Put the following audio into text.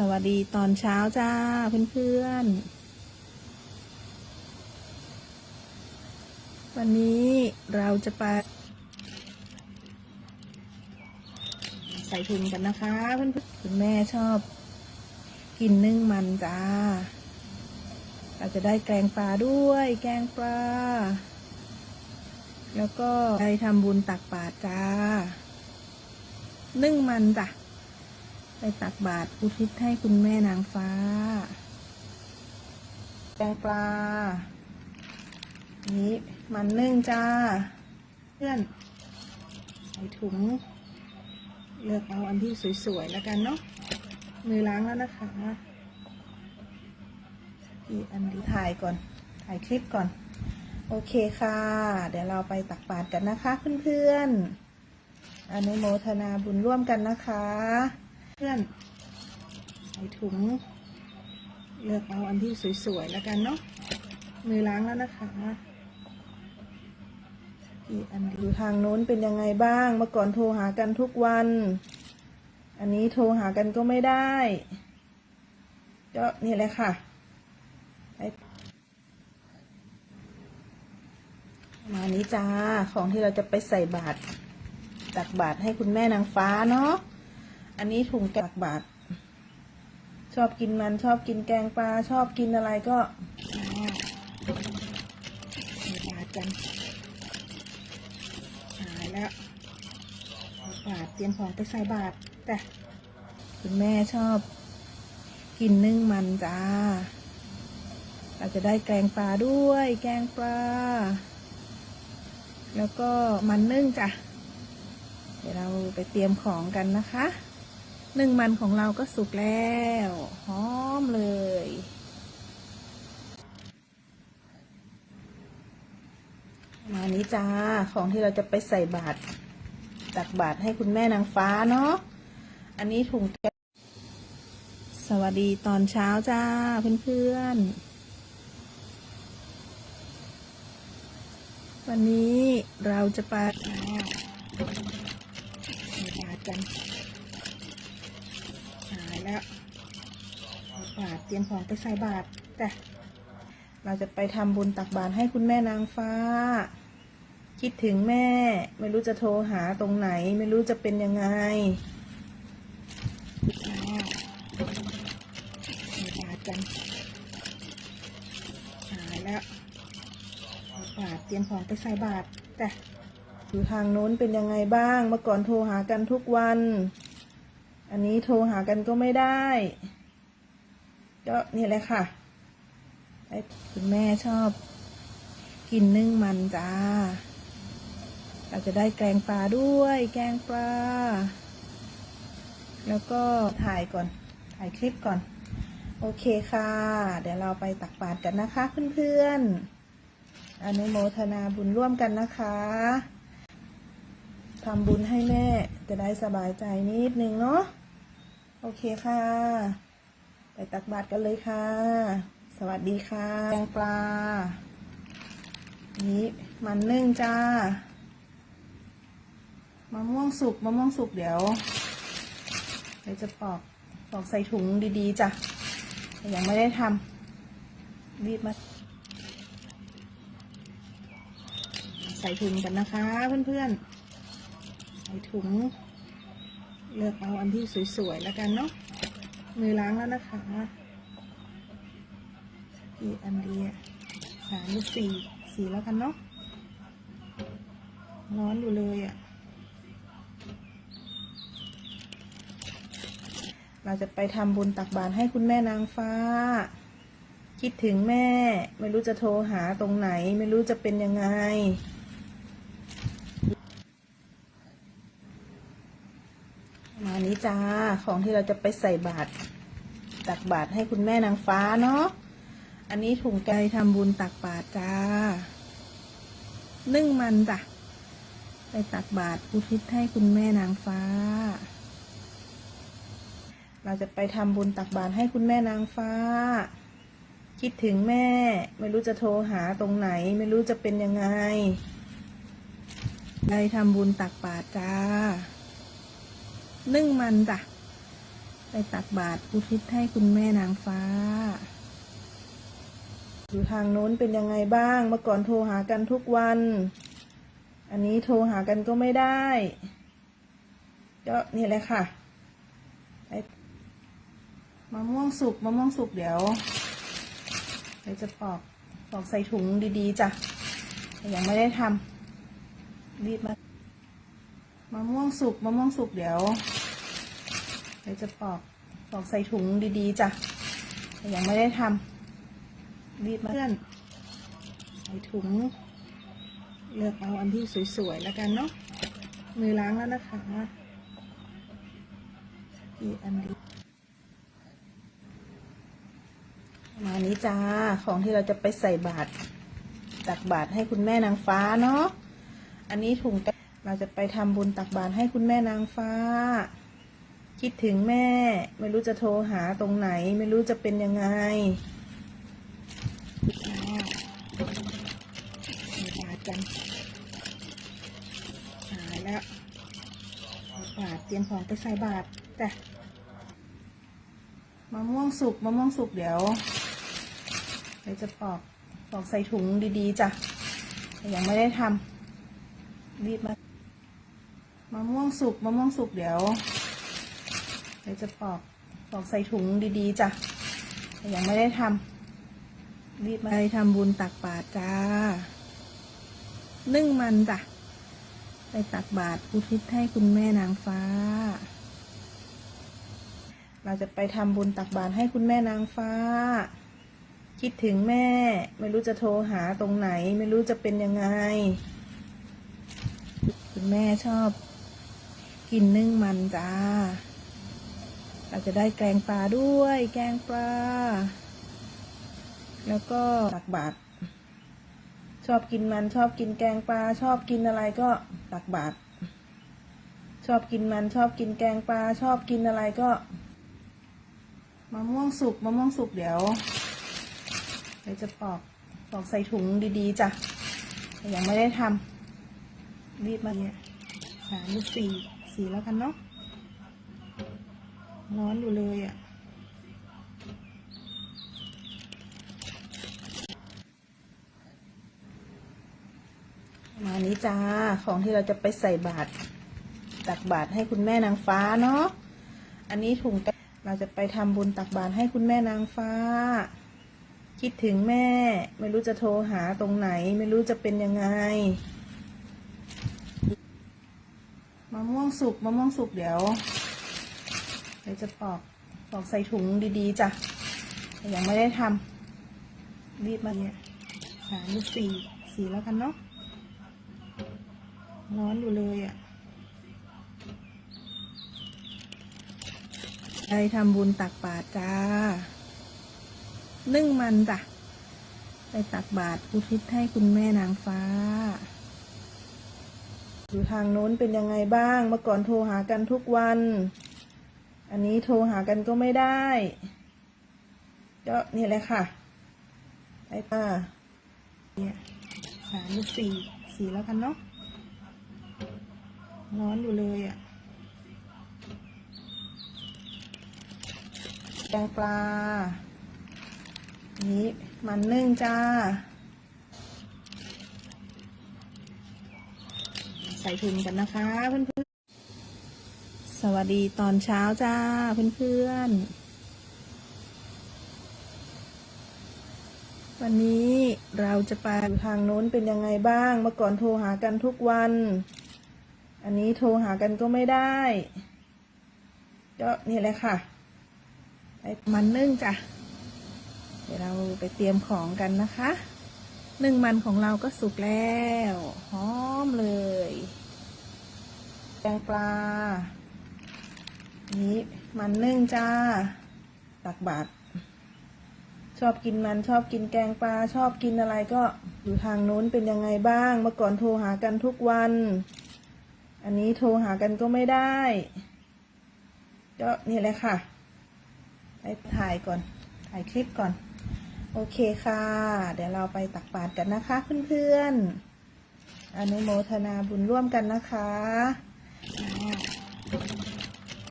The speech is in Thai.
สวัสดีตอนเช้าจ้าเพื่อนๆ วันนี้เราจะไป ใส่ถุงกันนะคะเพื่อนๆคุณแม่ชอบ กินนึ่งมันจ้า เราจะได้แกงปลาด้วย แกงปลา แล้วก็ได้ทำบุญตักบาตรจ้า นึ่งมันจ้ะ ไปตักบาตรอุทิศให้คุณแม่นางฟ้า แกงปลา นี้มันนึ่งจ้า เพื่อน ใส่ถุง เลือกเอาอันที่สวยๆแล้วกันเนาะ มือล้างแล้วนะคะอีกอันที่ถ่ายก่อน ถ่ายคลิปก่อน โอเคค่ะ เดี๋ยวเราไปตักบาตรกันนะคะเพื่อนๆอนุโมทนาบุญร่วมกันนะคะ เพื่อนใส่ถุง เลือกเอาอันที่สวยๆแล้วกันเนาะมือล้างแล้วนะคะอีกอันดูทางโน้นเป็นยังไงบ้าง เมื่อก่อนโทรหากันทุกวัน อันนี้โทรหากันก็ไม่ได้ก็นี่แหละค่ะมานี้จ้า ของที่เราจะไปใส่บาตรตักบาตรให้คุณแม่นางฟ้าเนาะ อันนี้ถุงตักบาตรชอบกินมันชอบกินแกงปลาชอบกินอะไรก็บาตรกันหายแล้วบาตรเตรียมของไปใส่บาตรแต่คุณแม่ชอบ กินนึ่งมันจ้าเราจะได้แกงปลาด้วย แกงปลา แล้วก็มันนึ่งจ้ะ เดี๋ยวเราไปเตรียมของกันนะคะ นึ่งมันของเราก็สุกแล้วหอมเลย มานี้จ้า ของที่เราจะไปใส่บาตรตักบาตรให้คุณแม่นางฟ้าเนาะอันนี้ถุงแกงสวัสดีตอนเช้าจ้าเพื่อนๆ วันนี้เราจะไปบาตรกัน แล้วบาตรเตรียมของไปใส่บาตรแต่เราจะไปทำบุญตักบาตรให้คุณแม่นางฟ้า คิดถึงแม่ ไม่รู้จะโทรหาตรงไหน ไม่รู้จะเป็นยังไงอ่าบาตรกันหายแล้วบาตรเตรียมของไปใส่บาตรแต่อยู่ทางโน้นเป็นยังไงบ้าง เมื่อก่อนโทรหากันทุกวัน อันนี้โทรหากันก็ไม่ได้ ก็นี่แหละค่ะไอ้คุณแม่ชอบ กินนึ่งมันจ้า เราจะได้แกงปลาด้วย แกงปลา แล้วก็ถ่ายก่อน ถ่ายคลิปก่อน โอเคค่ะ เดี๋ยวเราไปตักบาตรกันนะคะเพื่อนๆอนุโมทนาบุญร่วมกันนะคะ ทำบุญให้แม่จะได้สบายใจนิดนึงเนาะโอเคค่ะ ไปตักบาตรกันเลยค่ะ สวัสดีค่ะแกงปลา นี้มันนึ่งจ้ามะม่วงสุกมะม่วงสุกเดี๋ยวเดี๋ยวจะปอกปอกใส่ถุงดีๆจ้ะแต่ยังไม่ได้ทำรีบมาใส่ถุงกันนะคะเพื่อนๆ ใส่ถุง เลือกเอาอันที่สวยๆแล้วกันเนาะมือล้างแล้วนะคะอีกอันเดียสามหรือสี่สี่แล้วกันเนาะร้อนอยู่เลยอะ่ะ เราจะไปทำบุญตักบาตรให้คุณแม่นางฟ้า คิดถึงแม่ ไม่รู้จะโทรหาตรงไหน ไม่รู้จะเป็นยังไง มานี้จ้าของที่เราจะไปใส่บาตรตักบาตรให้คุณแม่นางฟ้าเนาะอันนี้ถุงไก่ทำบุญตักบาตรจ้า นึ่งมันจ้ะไปตักบาตรอุทิศให้คุณแม่นางฟ้า เราจะไปทำบุญตักบาตรให้คุณแม่นางฟ้า คิดถึงแม่ ไม่รู้จะโทรหาตรงไหน ไม่รู้จะเป็นยังไงได้ทำบุญตักบาตรจ้า นึ่งมันจ้ะ ไปตักบาตรอุทิศให้คุณแม่นางฟ้า อยู่ทางโน้นเป็นยังไงบ้าง เมื่อก่อนโทรหากันทุกวัน อันนี้โทรหากันก็ไม่ได้ก็นี่แหละค่ะไปมะม่วงสุกมะม่วงสุกเดี๋ยวเดี๋ยวจะปอกปอกใส่ถุงดีๆจ้ะยังไม่ได้ทำรีบมามะม่วงสุกมะม่วงสุกเดี๋ยว ดี๋ยวจะปอกปอกใส่ถุงดีๆจ้ะยังไม่ได้ทำรีบมาเพื่อน ใส่ถุง เลือกเอาอันที่สวยๆแล้วกันเนาะมือล้างแล้วนะคะอีอันดีประมาณนี้จ้าของที่เราจะไปใส่บาตรตักบาตรให้คุณแม่นางฟ้าเนาะอันนี้ถุงแป้งเราจะไปทำบุญตักบาตรให้คุณแม่นางฟ้า คิดถึงแม่ ไม่รู้จะโทรหาตรงไหน ไม่รู้จะเป็นยังไงอ่าใส่บาตรกันหายแล้วบาตรเตรียมของไปใส่บาตรจ้ะมะม่วงสุกมะม่วงสุกเดี๋ยวเดี๋ยวจะปอกปอกใส่ถุงดีๆจ้ะยังไม่ได้ทำรีบมามะม่วงสุกมะม่วงสุกเดี๋ยว ดี๋ยวจะปอกปอกใส่ถุงดีๆจ้ะแต่ยังไม่ได้ทำรีบมาไปทำบุญตักบาตรจ้า นึ่งมันจ้ะ ไปตักบาตรอุทิศให้คุณแม่นางฟ้า เราจะไปทำบุญตักบาตรให้คุณแม่นางฟ้า คิดถึงแม่ ไม่รู้จะโทรหาตรงไหน ไม่รู้จะเป็นยังไง คุณแม่ชอบ กินนึ่งมันจ้า เราจะได้แกงปลาด้วย แกงปลา แล้วก็ตักบาตรชอบกินมันชอบกินแกงปลา ชอบกินอะไรก็ตักบาตรชอบกินมันชอบกินแกงปลา ชอบกินอะไรก็มะม่วงสุกมะม่วงสุกเดี๋ยวเดี๋ยวจะปอกปอกใส่ถุงดีๆจ้ะยังไม่ได้ทำรีบมาเนี่ยสามสี่สี่แล้วกันเนาะ ร้อนอยู่เลยอะ มานี้จ้า ของที่เราจะไปใส่บาตรตักบาตรให้คุณแม่นางฟ้าเนาะ อันนี้ถุงเราจะไปทำบุญตักบาตรให้คุณแม่นางฟ้า คิดถึงแม่ ไม่รู้จะโทรหาตรงไหน ไม่รู้จะเป็นยังไงมะม่วงสุกมะม่วงสุกเดี๋ยว ดี๋ยวจะปอกปอกใส่ถุงดีๆจ้ะแต่ยังไม่ได้ทำรีบมาเนี่ยสามหรือสี่สี่แล้วกันเนาะร้อนอยู่เลยอะไปทำบุญตักบาตรจ้า นึ่งมันจ้ะ ไปตักบาตรอุทิศให้คุณแม่นางฟ้า อยู่ทางโน้นเป็นยังไงบ้าง เมื่อก่อนโทรหากันทุกวัน อันนี้โทรหากันก็ไม่ได้ก็นี่แหละค่ะไปป้าเนี่ยสามหรือสี่สี่แล้วกันเนาะร้อนอยู่เลยอะแกงปลา นี้มันนึ่งจ้า ใส่ถุงกันนะคะเพื่อน วัสดีตอนเช้าจ้าเพื่อนๆ วันนี้เราจะไปทางโน้นเป็นยังไงบ้าง เมื่อก่อนโทรหากันทุกวัน อันนี้โทรหากันก็ไม่ได้ ก็นี่แหละค่ะ ไปมันนึ่งจ้ะ เดี๋ยวเราไปเตรียมของกันนะคะ นึ่งมันของเราก็สุกแล้ว หอมเลยแกงปลา นี้มันนึ่งจ้าตักบาตรชอบกินมันชอบกินแกงปลาชอบกินอะไรก็อยู่ทางโน้นเป็นยังไงบ้าง เมื่อก่อนโทรหากันทุกวัน อันนี้โทรหากันก็ไม่ได้ ก็นี่แหละค่ะ ไปถ่ายก่อน ถ่ายคลิปก่อน โอเคค่ะ เดี๋ยวเราไปตักบาตรกันนะคะเพื่อนๆอนุโมทนาบุญร่วมกันนะคะ